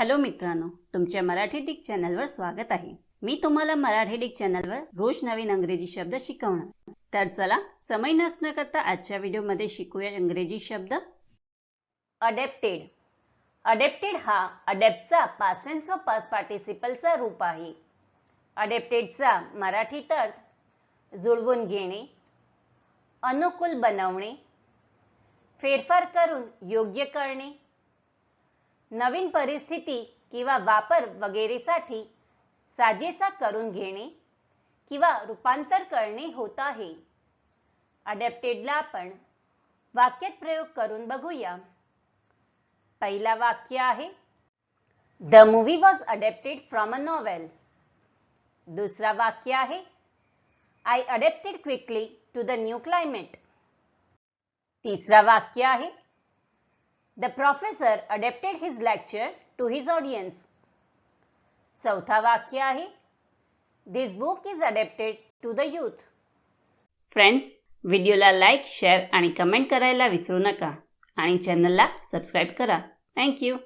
Hello मित्रांनो तुमच्या Marathi Dick चॅनलवर स्वागत आहे. मी तुम्हाला मराठी डिक चॅनलवर रोज नवीन अंग्रेजी शब्द शिकवणार. तर चला समय नसणं करता आजच्या व्हिडिओमध्ये शिकूया इंग्रजी शब्द. अडेप्टेड अडेप्टेड हा अडेप्टचा पास्ट व पास पार्टिसिपलचा रूप आहे. अडेप्टेडचा मराठीत अर्थ जुळवून घेणे अनुकूल बनवणे फेरफार करून योग्य करणे नवीन परिस्थिती किंवा वापर वगैरेसाठी साजेसा करून घेणे किंवा रूपांतर करणे होत आहे. अडॅप्टेडला आपण वाक्यात प्रयोग करून बघूया. पहिला वाक्य आहे the movie was adapted from a novel दुसरा वाक्य आहे I adapted quickly to the new climate तिसरा वाक्य आहे the professor adapted his lecture to his audience चौथा वाक्य आहे. This book is adapted to the youth friends व्हिडिओला लाईक शेअर आणि कमेंट करायला विसरू नका. आणि चॅनलला सबस्क्राईब करा. थँक्यू